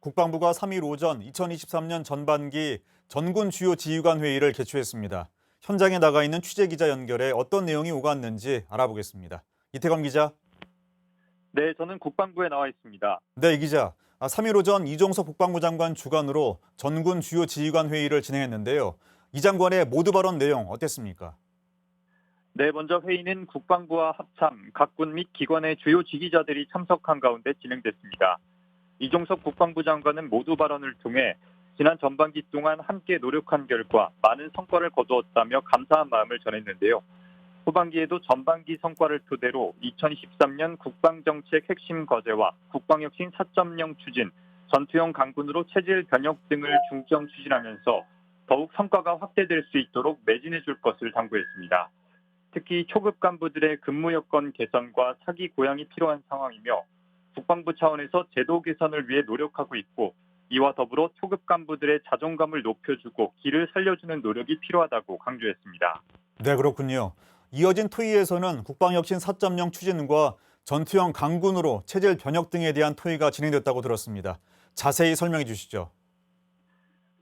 국방부가 3일 오전 2023년 전반기 전군 주요 지휘관 회의를 개최했습니다. 현장에 나가 있는 취재 기자 연결해 어떤 내용이 오갔는지 알아보겠습니다. 이태건 기자. 네, 저는 국방부에 나와 있습니다. 네, 이 기자. 3일 오전 이종석 국방부 장관 주관으로 전군 주요 지휘관 회의를 진행했는데요. 이 장관의 모두 발언 내용 어땠습니까? 네, 먼저 회의는 국방부와 합참, 각군 및 기관의 주요 지휘자들이 참석한 가운데 진행됐습니다. 이종석 국방부 장관은 모두 발언을 통해 지난 전반기 동안 함께 노력한 결과 많은 성과를 거두었다며 감사한 마음을 전했는데요. 후반기에도 전반기 성과를 토대로 2013년 국방정책 핵심 과제와 국방혁신 4.0 추진, 전투형 강군으로 체질 변혁 등을 중점 추진하면서 더욱 성과가 확대될 수 있도록 매진해 줄 것을 당부했습니다. 특히 초급 간부들의 근무 여건 개선과 사기 고양이 필요한 상황이며 국방부 차원에서 제도 개선을 위해 노력하고 있고 이와 더불어 초급 간부들의 자존감을 높여주고 길을 살려주는 노력이 필요하다고 강조했습니다. 네, 그렇군요. 이어진 토의에서는 국방혁신 4.0 추진과 전투형 강군으로 체질 변혁 등에 대한 토의가 진행됐다고 들었습니다. 자세히 설명해 주시죠.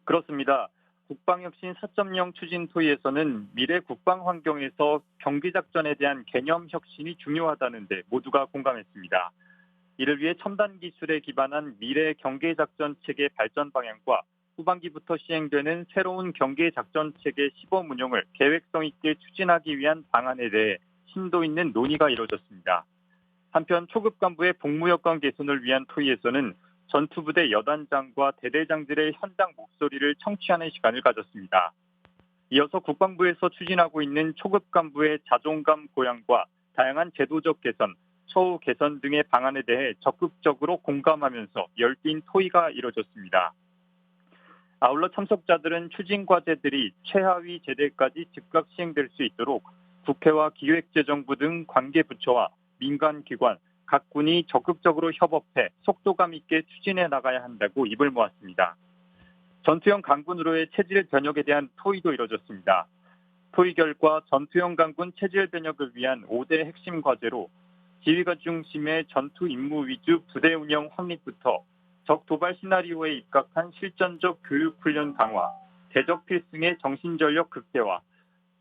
그렇습니다. 국방혁신 4.0 추진 토의에서는 미래 국방 환경에서 경기작전에 대한 개념 혁신이 중요하다는데 모두가 공감했습니다. 이를 위해 첨단 기술에 기반한 미래 경계 작전 체계 발전 방향과 후반기부터 시행되는 새로운 경계 작전 체계 시범 운영을 계획성 있게 추진하기 위한 방안에 대해 심도 있는 논의가 이루어졌습니다. 한편 초급 간부의 복무 여건 개선을 위한 토의에서는 전투부대 여단장과 대대장들의 현장 목소리를 청취하는 시간을 가졌습니다. 이어서 국방부에서 추진하고 있는 초급 간부의 자존감 고양과 다양한 제도적 개선, 처우 개선 등의 방안에 대해 적극적으로 공감하면서 열띤 토의가 이뤄졌습니다. 아울러 참석자들은 추진 과제들이 최하위 제대까지 즉각 시행될 수 있도록 국회와 기획재정부 등 관계 부처와 민간 기관, 각 군이 적극적으로 협업해 속도감 있게 추진해 나가야 한다고 입을 모았습니다. 전투형 강군으로의 체질 변혁에 대한 토의도 이뤄졌습니다. 토의 결과 전투형 강군 체질 변혁을 위한 5대 핵심 과제로 지휘관 중심의 전투 임무 위주 부대 운영 확립부터 적 도발 시나리오에 입각한 실전적 교육 훈련 강화, 대적 필승의 정신 전력 극대화,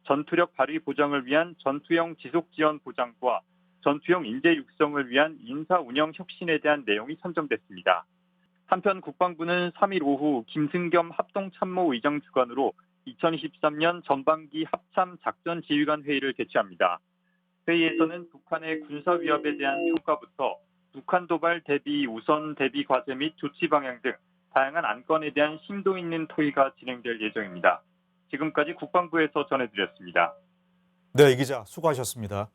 전투력 발휘 보장을 위한 전투형 지속 지원 보장과 전투형 인재 육성을 위한 인사 운영 혁신에 대한 내용이 선정됐습니다. 한편 국방부는 3일 오후 김승겸 합동참모 의장 주관으로 2023년 전반기 합참 작전 지휘관 회의를 개최합니다. 회의에서는 북한의 군사 위협에 대한 평가부터 북한 도발 대비 우선 대비 과제 및 조치 방향 등 다양한 안건에 대한 심도 있는 토의가 진행될 예정입니다. 지금까지 국방부에서 전해드렸습니다. 네, 이 기자 수고하셨습니다.